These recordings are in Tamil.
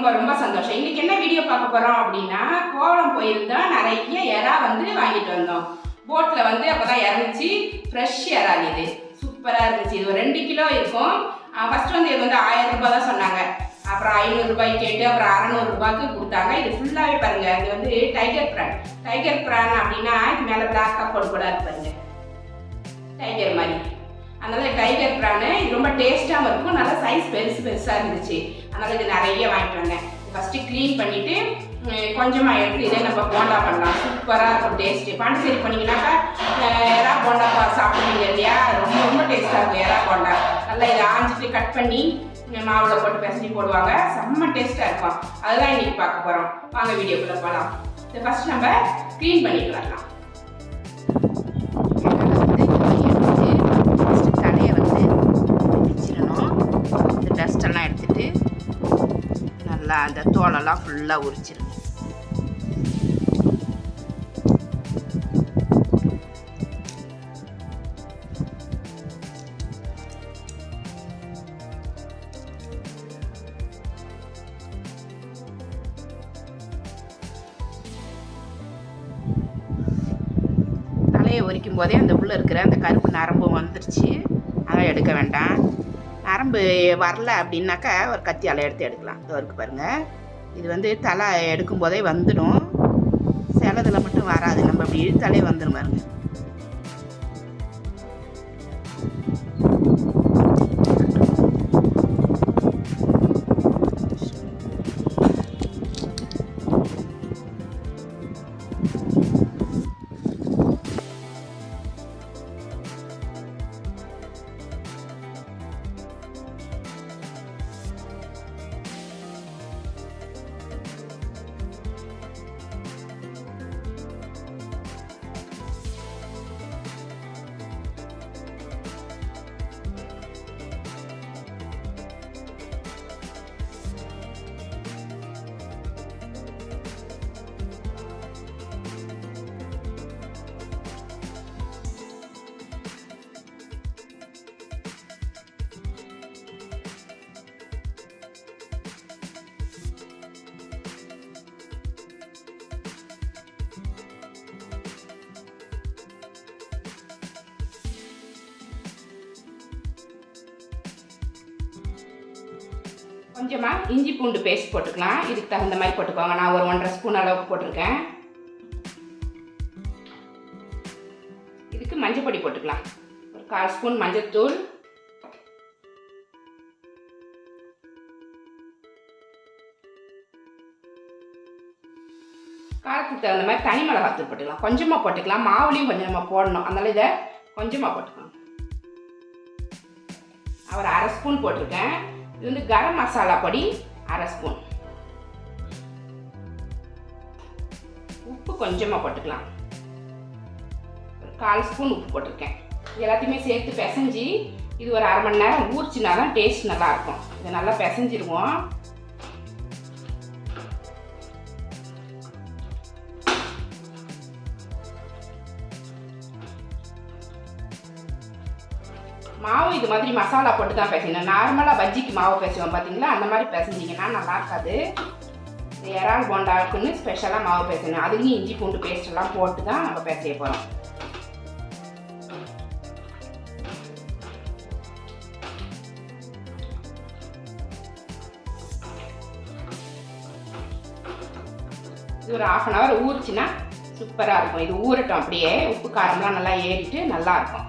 ரொம்ப ரொம்ப சந்தோஷம். இன்னைக்கு என்ன வீடியோ பார்க்க போறோம் அப்படின்னா கோவளம் போயிருந்தா நிறைய எறா வந்து வாங்கிட்டு வந்தோம். போட்டில் வந்து அப்பதான் இறந்துச்சு ஃப்ரெஷ் எறா இது. சூப்பராக இருந்துச்சு. இது ஒரு ரெண்டு கிலோ இருக்கும். ஃபர்ஸ்ட் வந்து இது வந்து ஆயிரம் ரூபாய் தான் சொன்னாங்க. அப்புறம் ஐநூறுரூபாய் கேட்டு அப்புறம் அறநூறுபாய்க்கு கொடுத்தாங்க. இது ஃபுல்லாகவே பாருங்க. இது வந்து டைகர் பிரான் டைகர் பிரான் அப்படின்னா இது மேலே பிளாக் போட்டு கூட பாருங்க. டைகர் மாதிரி. அதனால டைகர் பிரானு இது ரொம்ப டேஸ்ட்டாகவும் இருக்கும். நல்லா சைஸ் பெருசு பெருசாக இருந்துச்சு. அதனால் இது நிறைய வாங்கிட்டு வந்தேன். ஃபஸ்ட்டு க்ளீன் பண்ணிவிட்டு கொஞ்சமாக எடுத்து இதே நம்ம போண்டா பண்ணலாம். சூப்பராக இருக்கும் டேஸ்ட்டு பாண்டிச்சேரி பண்ணிங்கனாக்கா எறா போண்டா பா- சாப்பிடுவீங்க இல்லையா? ரொம்ப ரொம்ப டேஸ்ட்டாக இருக்கும் எறா போண்டா. நல்லா இதை ஆஞ்சிட்டு கட் பண்ணி அஹ், மாவுல போட்டு பிசைஞ்சு போடுவாங்க. செம்ம டேஸ்ட்டாக இருக்கும். அதுதான் இன்றைக்கி பார்க்க போகிறோம் வாங்க வீடியோக்குள்ளே போகலாம் இதை ஃபஸ்ட் நம்ம க்ளீன் பண்ணிட்டு வரலாம். நல்லா அந்த தோலெல்லாம் ஃபுல்லாக உரிச்சிருங்க தலையை உரிக்கும் போதே அந்த உள்ளே இருக்கிற அந்த கருப்பு நரம்பு வந்துருச்சு. அதை எடுக்க வேண்டாம். நரம்பு வரல அப்படின்னாக்கா ஒரு கத்தியால் எடுத்து எடுக்கலாம். இருக்கு பாருங்கள் இது வந்து தலை எடுக்கும் போதே வந்துடும். சிலதில் மட்டும் வராது. நம்ம அப்படி இழுத்தாலே வந்துடும் பாருங்கள் கொஞ்சமாக இஞ்சி பூண்டு பேஸ்ட் போட்டுக்கலாம். இதுக்கு தகுந்த மாதிரி போட்டுக்கோங்க. நான் ஒரு ஒன்றரை ஸ்பூன் அளவுக்கு போட்டிருக்கேன். இதுக்கு மஞ்சள் பொடி போட்டுக்கலாம். ஒரு கால் ஸ்பூன் மஞ்சள்தூள் காரத்துக்கு தகுந்த மாதிரி தனி மிளகாத்தூள் போட்டுக்கலாம். கொஞ்சமாக போட்டுக்கலாம். மாவுலையும் கொஞ்சம் நம்ம போடணும். அதனால் இதை கொஞ்சமாக போட்டுக்கலாம் ஒரு அரை ஸ்பூன் போட்டிருக்கேன். இது வந்து கரம் மசாலா பொடி அரை ஸ்பூன். உப்பு கொஞ்சமாக போட்டுக்கலாம். ஒரு கால் ஸ்பூன் உப்பு போட்டிருக்கேன். எல்லாத்தையுமே சேர்த்து பிசைஞ்சு இது ஒரு அரை மணி நேரம் ஊறிச்சுனா தான் டேஸ்ட் நல்லாயிருக்கும் இதை நல்லா பிசைஞ்சிருவோம் மாதிரி மசாலா போட்டு தான் பேசணும் நார்மலாக பஜ்ஜிக்கு மாவு பிசைவோம் பார்த்தீங்களா அந்த மாதிரி பிசைஞ்சிங்கன்னா நல்லா இருக்காது. இறால் போண்டாக்குன்னு ஸ்பெஷலாக மாவு பேசணும் அதுலேயும் இஞ்சி பூண்டு பேஸ்டெல்லாம் போட்டு தான் நம்ம பேச போகிறோம் இது ஒரு ஆஃப் அன் ஹவர் ஊறுச்சுன்னா சூப்பராக இருக்கும். இது ஊறட்டும் அப்படியே. உப்பு காரம்லாம் நல்லா ஏறிட்டு நல்லாயிருக்கும்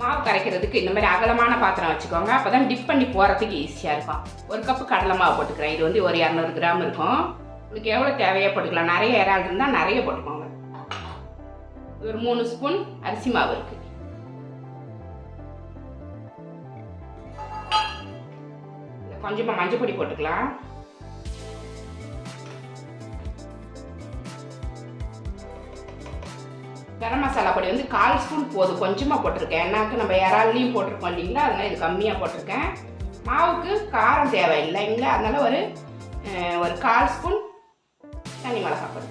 மாவு கரைக்கிறதுக்கு இந்த மாதிரி அகலமான பாத்திரம் வச்சுக்கோங்க. அப்போ தான் டிப் பண்ணி போகிறதுக்கு ஈஸியாக இருக்கும். ஒரு கப்பு கடலை மாவு போட்டுக்கிறேன். இது வந்து ஒரு இரநூறு கிராம் இருக்கும். உங்களுக்கு எவ்வளோ தேவையோ போட்டுக்கலாம். நிறைய இறால் இருந்தால் நிறைய போட்டுக்கோங்க. ஒரு மூணு ஸ்பூன் அரிசி மாவு இருக்குது கொஞ்சமாக மஞ்சள் பொடி போட்டுக்கலாம். கரம் மசாலா பொடி வந்து கால் ஸ்பூன் போதும். கொஞ்சமாக போட்டிருக்கேன். என்னாக்கு நம்ம இறால்லையும் போட்டிருக்கோம் இல்லைங்களா? அதனால் இது கம்மியாக போட்டிருக்கேன். மாவுக்கு காரம் தேவையில்லைங்களா அதனால் ஒரு ஒரு கால் ஸ்பூன் தனி மிளகா பொடி.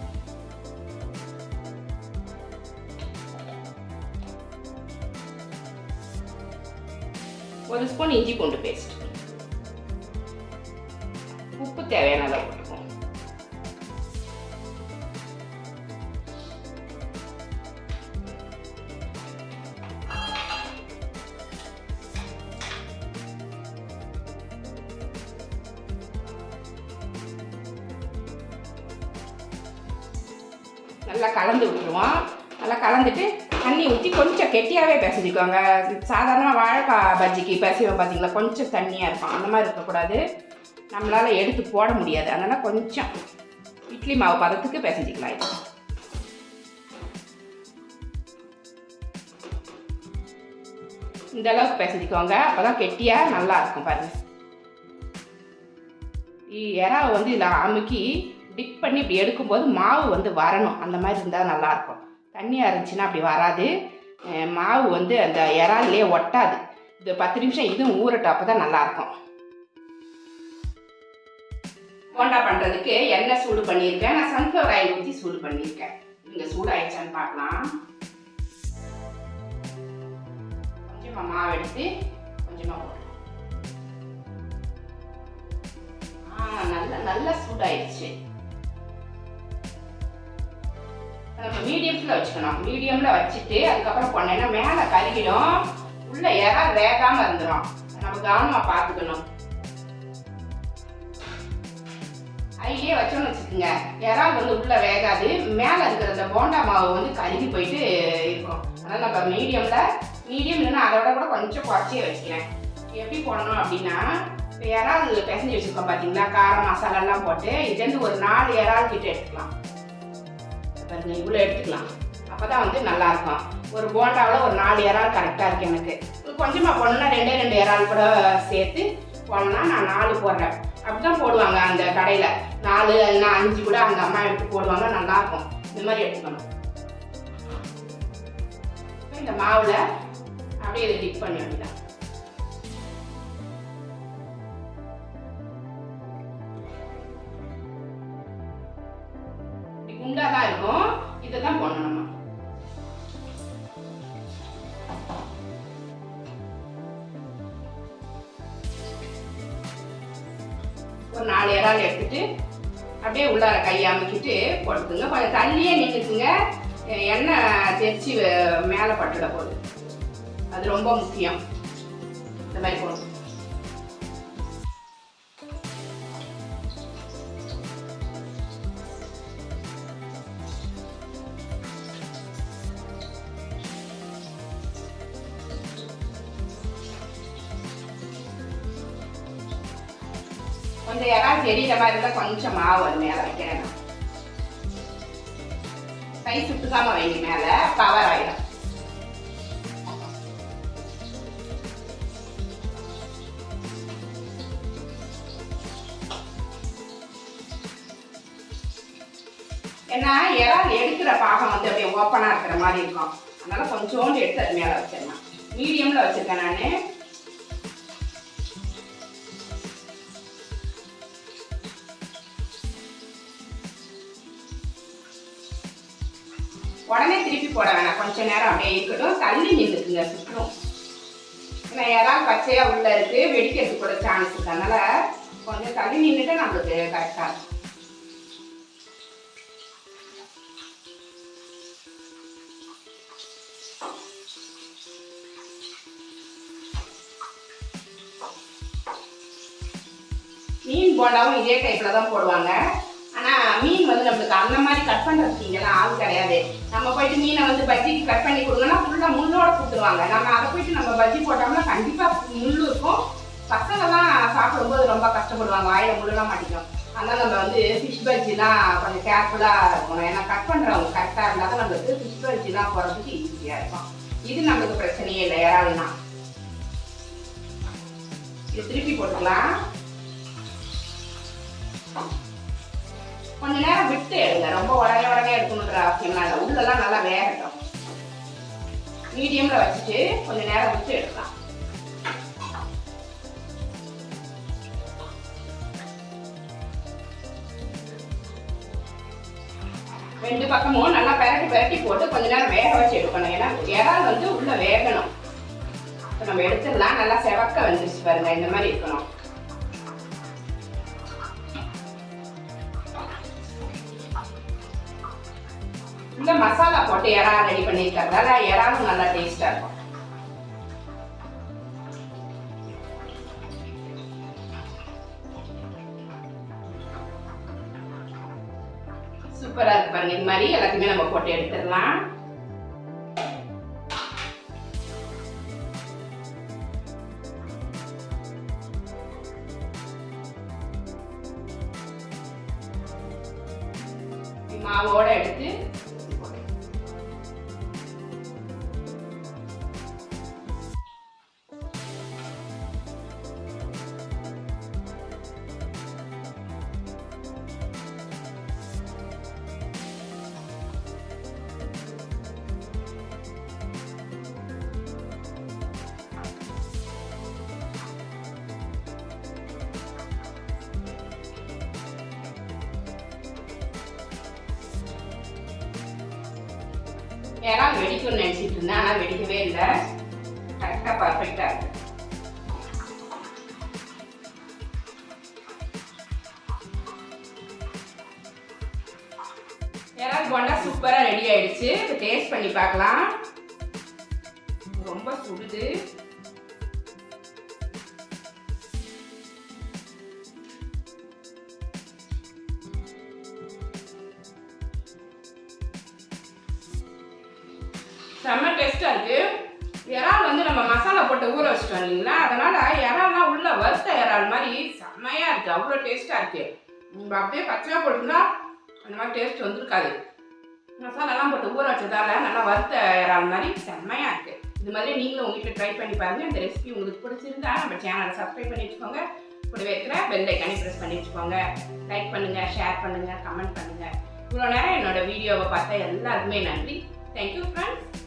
ஒரு ஸ்பூன் இஞ்சி பூண்டு பேஸ்ட். நல்லா கலந்து விட்டுருவோம். நல்லா கலந்துட்டு தண்ணி ஊற்றி கொஞ்சம் கெட்டியாகவே பிசைஞ்சிக்கோங்க. சாதாரண வாழைக்காய் பஜ்ஜிக்கு பிசைவோம் பார்த்தீங்களா கொஞ்சம் தண்ணியாக இருக்கும். அந்த மாதிரி இருக்கக்கூடாது. நம்மளால் எடுத்து போட முடியாது. அதனால் கொஞ்சம் இட்லி மாவு பதத்துக்கு பிசைஞ்சிக்கலாம் இது. இந்த அளவுக்கு பிசைஞ்சிக்கோங்க. அப்போ தான் கெட்டியாக நல்லா இருக்கும் பாருங்க. இ- இறாவை வந்து இதில் அமுக்கி டிப் பண்ணி இப்படி எடுக்கும்போது மாவு வந்து வரணும். அந்த மாதிரி இருந்தால் நல்லாயிருக்கும். தண்ணியாக இருந்துச்சுன்னா அப்படி வராது. மாவு வந்து அந்த இறால்லையே ஒட்டாது. இது பத்து நிமிஷம் இதுவும் ஊறட்டும் அப்போ தான் நல்லாயிருக்கும். போண்டா பண்ணுறதுக்கு எண்ணெய் சூடு பண்ணியிருக்கேன். நான் சன்ஃப்ளவர் ஆயில் ஊற்றி சூடு பண்ணியிருக்கேன். இங்கே சூடு ஆயிடுச்சான்னு பார்க்கலாம். கொஞ்சமாக மாவு எடுத்து கொஞ்சமாக போட்டு ஆ நல்ல நல்லா சூடாயிடுச்சு. மீடியத்தில் வச்சுக்கணும். மீடியமில் வச்சுட்டு அதுக்கப்புறம் போனேன்னா மேலே கருகிடும் உள்ளே இறா வேகாமல் இருந்துடும் நம்ம கவனமாக பார்த்துக்கணும். ஐயே வச்சோன்னு வச்சுக்கோங்க. இறால் வந்து உள்ளே வேகாது. மேலே இருக்கிற அந்த போண்டா மாவு வந்து கருகி போயிட்டு இருக்கும். அதனால் நம்ம மீடியமில் மீடியம் இல்லைன்னா அதோட கூட கொஞ்சம் குறைச்சே வச்சுக்கிறேன். எப்படி போடணும் அப்படின்னா இப்போ இறால் பிசைஞ்சு வச்சுருக்கோம் பார்த்தீங்களா காரம் மசாலாலாம் போட்டு இதுலேருந்து ஒரு நாலு இறால் கிட்ட எடுத்துக்கலாம். பாருங்கள் இவ்வளோ எடுத்துக்கலாம். அப்போ தான் வந்து நல்லாயிருக்கும் ஒரு போண்டாவில் ஒரு நாலு இறால் கரெக்டாக இருக்குது எனக்கு. கொஞ்சமாக போடணும்னா ரெண்டே ரெண்டு இறால் கூட சேர்த்து போடணும்னா நான் நாலு போடுறேன். அப்படி தான் போடுவாங்க அந்த கடையில். நாலு இல்லைன்னா அஞ்சு கூட அந்த அம்மா எடுத்து போடுவாங்க நல்லாயிருக்கும் இந்த மாதிரி எடுத்துக்கணும். இந்த மாவில் அப்படியே இதை டிப் பண்ணி வேண்டியதான் அப்படியே உள்ளார கையை அமைக்கிட்டு போட்டுக்குங்க. கொஞ்சம் தள்ளியே நின்றுக்குங்க எண்ணெய் தெரிச்சு மேலே பட்டுட போகுது. அது ரொம்ப முக்கியம். இந்த மாதிரி போடணும் கொஞ்சம் இறால் தெரியிற மாதிரி இருந்தால் கொஞ்சம் மாவு அது மேலே வைக்கிறேன். கை சுட்டுக்காம வைங்க மேலே. கவர் ஆயிடும் ஏன்னா இறால் எடுக்கிற பாகம் வந்து அப்படியே ஓப்பனாக இருக்கிற மாதிரி இருக்கும். அதனால கொஞ்சோண்டு எடுத்து அது மேலே வச்சிடலாம். மீடியமில் வச்சிருக்கேன் நான். போட வேணாம். கொஞ்ச நேரம் அப்படியே இருக்கட்டும். தள்ளி நின்றுக்குங்க சுற்றும் ஏன்னா இறால் பச்சையாக உள்ள இருக்கு. வெடிக்கிறது கூட சான்ஸ் இருக்கு. அதனால கொஞ்சம் தள்ளி நின்றுட்டு நம்மளுக்கு கரெக்டாக இருக்கும். மீன் போண்டாவும் இதே டைப்பில் தான் போடுவாங்க. மீன் வந்து நம்மளுக்கு அந்த மாதிரி கட் பண்ணுறதுக்கு இங்கெல்லாம் ஆள் கிடையாது. நம்ம போயிட்டு மீனை வந்து பஜ்ஜிக்கு கட் பண்ணி கொடுங்கன்னா ஃபுல்லாக முள்ளோட கொடுத்துருவாங்க. நம்ம அதை போயிட்டு நம்ம பஜ்ஜி போட்டோம்னா கண்டிப்பாக முள் இருக்கும். பசங்கள்லாம் சாப்பிடும்போது ரொம்ப கஷ்டப்படுவாங்க. வாயில முள்ளெல்லாம் மாட்டிக்கும். அதனால் நம்ம வந்து ஃபிஷ் பஜ்ஜிலாம் கொஞ்சம் கேர்ஃபுல்லாக இருக்கணும். ஏன்னா கட் பண்ணுறவங்க கரெக்டாக இருந்தால் தான் நம்மளுக்கு ஃபிஷ் பஜ்ஜிலாம் போகிறதுக்கு ஈஸியாக இருக்கும். இது நம்மளுக்கு பிரச்சனையே இல்லை. இறால்னா இது திருப்பி போட்டுக்கலாம். கொஞ்ச நேரம் விட்டு எடுங்க. ரொம்ப உடனே உடனே எடுக்கணுன்ற அவசியம்லாம் இல்லை. உள்ளெல்லாம் நல்லா வேகட்டும். மீடியம்ல வச்சுட்டு கொஞ்ச நேரம் விட்டு எடுக்கலாம். ரெண்டு பக்கமும் நல்லா பெரட்டி பெரட்டி போட்டு கொஞ்ச நேரம் வேக வச்சு எடுக்கணும். ஏன்னா இறால் வந்து உள்ள வேகணும். இப்போ நம்ம எடுத்துடலாம். நல்லா செவக்க வந்துருச்சு பாருங்க. இந்த மாதிரி இருக்கணும். இந்த மசாலா போட்டு இறா ரெடி பண்ணியிருக்கிறதால இறாவும் நல்லா டேஸ்டா இருக்கும். சூப்பராக இருக்கு பாருங்க. இது மாதிரி எல்லாத்தையுமே நம்ம போட்டு எடுத்துடலாம். ஏன்னா வெடிக்கும்னு நினைச்சிட்டு இருந்தேன். ஆனால் வெடிக்கவே இல்லை. கரெக்டாக பர்ஃபெக்டாக இருக்கு. இறால் போண்டா சூப்பராக ரெடி ஆயிடுச்சு. இப்போ டேஸ்ட் பண்ணி பார்க்கலாம். ரொம்ப சுடுது. செம்ம டேஸ்ட்டாக இருக்குது இறால் வந்து நம்ம மசாலா போட்டு ஊற வச்சிட்டோம் இல்லைங்களா? அதனால் இறால்லாம் உள்ள வறுத்த இறால் மாதிரி செம்மையாக இருக்குது அவ்வளோ டேஸ்ட்டாக இருக்குது நம்ம அப்படியே பச்சையாக போட்டுருந்தா அந்த மாதிரி டேஸ்ட் வந்திருக்காது. மசாலாலாம் போட்டு ஊற வச்சதால நல்லா வறுத்த இறால் மாதிரி செம்மையாக இருக்குது இது மாதிரி நீங்களும் உங்ககிட்ட ட்ரை பண்ணி பாருங்கள் இந்த ரெசிபி உங்களுக்கு பிடிச்சிருந்தா நம்ம சேனலை சப்ஸ்கிரைப் பண்ணி வச்சுக்கோங்க. கூடவே இருக்கிற பெல் ஐக்கானே ப்ரெஸ் பண்ணி வச்சுக்கோங்க. லைக் பண்ணுங்கள் ஷேர் பண்ணுங்கள் கமெண்ட் பண்ணுங்கள் இவ்வளோ நேரம் என்னோட வீடியோவை பார்த்தா எல்லாருக்குமே நன்றி. Thank you friends